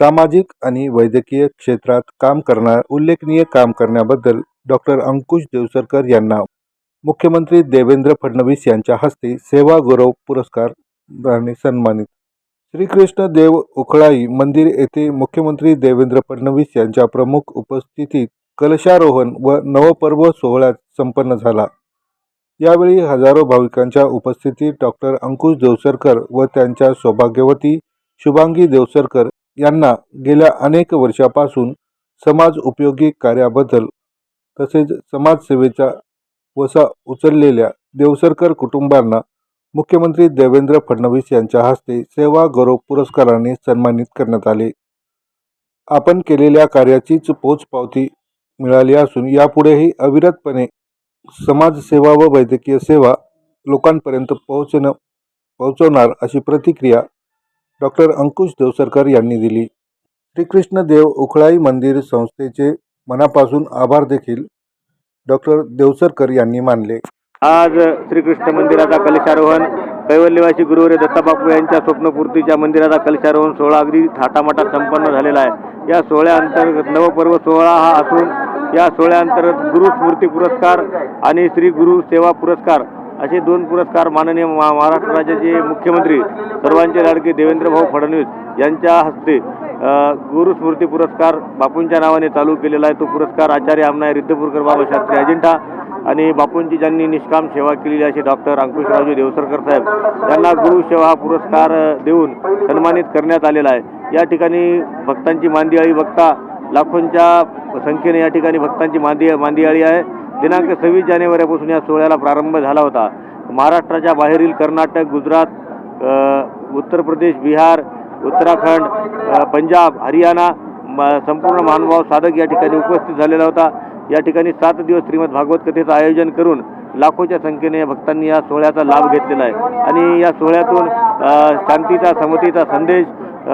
सामाजिक आणि वैद्यकीय क्षेत्रात काम करणार उल्लेखनीय काम करण्याबद्दल डॉक्टर अंकुश देवसरकर यांना मुख्यमंत्री देवेंद्र फडणवीस यांच्या हस्ते सेवा गौरव पुरस्काराने सन्मानित. श्रीकृष्ण देव उखळाई मंदिर येथे मुख्यमंत्री देवेंद्र फडणवीस यांच्या प्रमुख उपस्थितीत कलशारोहण व नवपर्व सोहळा संपन्न झाला. यावेळी हजारो भाविकांच्या उपस्थितीत डॉक्टर अंकुश देवसरकर व त्यांच्या सौभाग्यवती शुभांगी देवसरकर यांना गेल्या अनेक वर्षापासून समाज उपयोगी कार्याबद्दल तसेच समाजसेवेचा वसा उचललेल्या देवसरकर कुटुंबांना मुख्यमंत्री देवेंद्र फडणवीस यांच्या हस्ते सेवा गौरव पुरस्काराने सन्मानित करण्यात आले. आपण केलेल्या कार्याचीच पोचपावती मिळाली असून यापुढेही अविरतपणे समाजसेवा व वैद्यकीय सेवा लोकांपर्यंत पोहोचणं पोहोचवणार अशी प्रतिक्रिया डॉक्टर अंकुश देवसरकर यांनी दिली. श्रीकृष्ण देव उखळाई मंदिर संस्थेचे मनापासून आभार देखील डॉक्टर देवसरकर यांनी मानले. आज श्रीकृष्ण मंदिराचा कलशारोहण कैवल्यवासी गुरुवर्य दत्ताबापू यांच्या स्वप्नपूर्तीच्या मंदिराचा कलशारोहण सोहळा अगदी थाटामाटात संपन्न झालेला आहे. या सोहळ्याअंतर्गत नवपर्व सोहळा हा असून या सोहळ्याअंतर्गत गुरु स्मृती पुरस्कार आणि श्री गुरु सेवा पुरस्कार असे दोन पुरस्कार माननीय महाराष्ट्र राज्याचे मुख्यमंत्री सर्वांचे लाडके देवेंद्रभाऊ फडणवीस यांच्या हस्ते गुरुस्मृती गुरु स्मृती पुरस्कार बापूंच्या नावाने चालू केलेला आहे. तो पुरस्कार आचार्य आमनाय रिद्धपूरकर बाबा शास्त्री अजिंठा आणि बापूंची ज्यांनी निष्काम सेवा केलेली असे डॉक्टर अंकुशरावजी देवसरकर साहेब यांना गुरु सेवा हा पुरस्कार देऊन सन्मानित करण्यात आलेला आहे. या ठिकाणी भक्तांची मांदियाळी बघता लाखोंच्या संख्येने या ठिकाणी भक्तांची मांदी मांदियाळी आहे. दिनांक सव्वीस जानेवारीपासून या सोहळ्याला प्रारंभ झाला होता. महाराष्ट्राच्या बाहेरील कर्नाटक गुजरात उत्तर प्रदेश बिहार उत्तराखंड पंजाब हरियाणा म- संपूर्ण महानुभाव साधक या ठिकाणी उपस्थित झालेला होता. या ठिकाणी सात दिवस श्रीमद भागवत कथेचं आयोजन करून लाखोच्या संख्येने भक्तांनी या सोहळ्याचा लाभ घेतलेला आहे. आणि या सोहळ्यातून शांतीचा समतेचा संदेश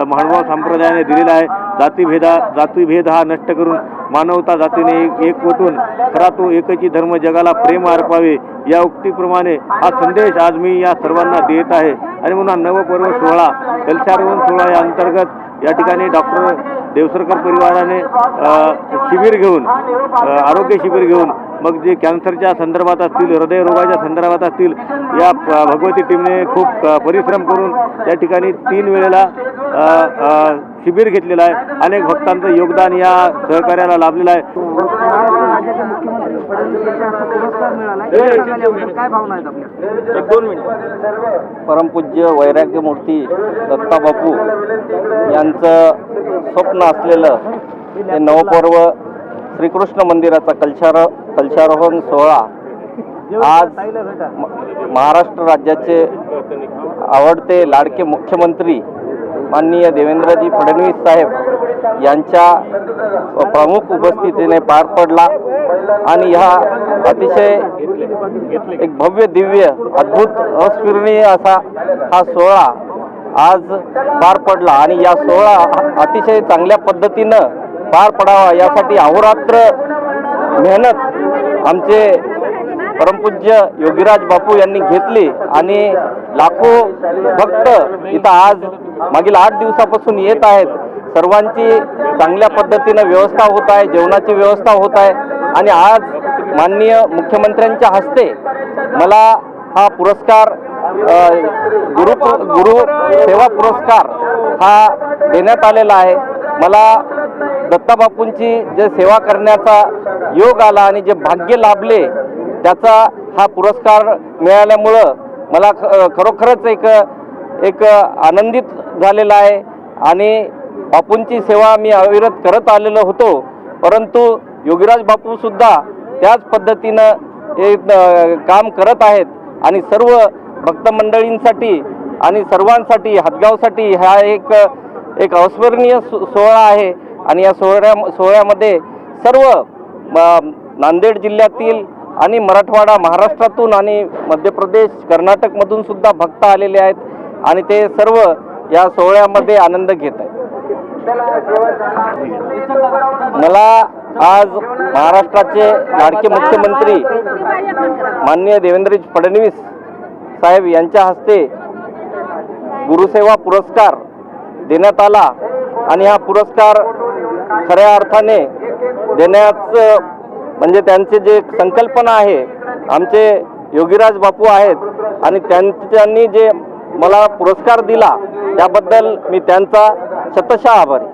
महानुभाव संप्रदायाने दिलेला आहे. जातीभेदा जातीभेद हा नष्ट करून मानवता जातीने एक एकवटून खरा तो एकची धर्म जगाला प्रेम अर्पावे या उक्तीप्रमाणे हा संदेश आज मी या सर्वांना देत आहे. आणि म्हणून हा नवपर्व सोहळा कलशारोहण सोहळा या अंतर्गत या ठिकाणी डॉक्टर देवसरकर परिवाराने शिबिर घेऊन आरोग्य शिबिर घेऊन मग जे कॅन्सरच्या संदर्भात असतील हृदयरोगाच्या संदर्भात असतील या भगवती टीमने खूप परिश्रम करून त्या ठिकाणी तीन वेळेला शिबिर घेतलेलं आहे. अनेक भक्तांचं योगदान या सहकार्याला लाभलेलं आहे. परमपूज्य वैराग्य मूर्ती परमपूज्य वैराग्यमूर्ती दत्ताबापू यांचं स्वप्न असलेलं हे नवपर्व श्रीकृष्ण मंदिराचा कलशारा कलशारोहण सोहळा आज म- महाराष्ट्र राज्याचे आवडते लाडके मुख्यमंत्री माननीय देवेंद्रजी फडणवीस साहेब यांच्या प्रमुख उपस्थितीने पार पडला आणि ह्या अतिशय एक भव्य दिव्य अद्भुत अस्मरणीय असा हा सोहळा आज पार पडला आणि या सोहळा अतिशय चांगल्या पद्धतीनं पार पडावा यासाठी अहोरात्र मेहनत आमचे परमपूज्य योगीराज बापू यांनी घेतली आणि लाखो भक्त इथं आज मागील आठ दिवसापासून येत आहेत. सर्वांची चांगल्या पद्धतीनं व्यवस्था होत आहे जेवणाची व्यवस्था होत आहे. आणि आज माननीय मुख्यमंत्र्यांच्या हस्ते मला हा पुरस्कार गुरु गुरु सेवा पुरस्कार हा देण्यात आलेला आहे. मला दत्ताबापूंची जे सेवा करण्याचा योग आला आणि जे भाग्य लाभले त्याचा हा पुरस्कार मिळाल्यामुळं मला ख- खरोखरच एक एक आनंदित झालेला आहे. आणि बापूंची सेवा मी अविरत करत आलेलो होतो. परंतु योगीराज बापूसुद्धा त्याच पद्धतीनं हे काम करत आहेत. आणि सर्व भक्तमंडळींसाठी आणि सर्वांसाठी हातगावसाठी हा एक एक अविस्मरणीय सोहळा आहे. आणि या सोहळ्या सोहळ्यामध्ये सर्व नांदेड जिल्ह्यातील आणि मराठवाडा महाराष्ट्रातून आणि मध्य प्रदेश कर्नाटकमधून सुद्धा भक्त आलेले आहेत आणि ते सर्व या सोहळ्यामध्ये आनंद घेत आहेत. मला आज महाराष्ट्राचे लाडके मुख्यमंत्री माननीय देवेंद्र फडणवीस साहेब यांच्या हस्ते गुरुसेवा पुरस्कार देण्यात आला आणि हा पुरस्कार खऱ्या अर्थाने देण्याचं म्हणजे त्यांचे जे संकल्पना आहे आमचे योगीराज बापू आहेत आणि त्यांनी जे मला पुरस्कार दिला त्याबद्दल मी त्यांचा शतशः आभारी.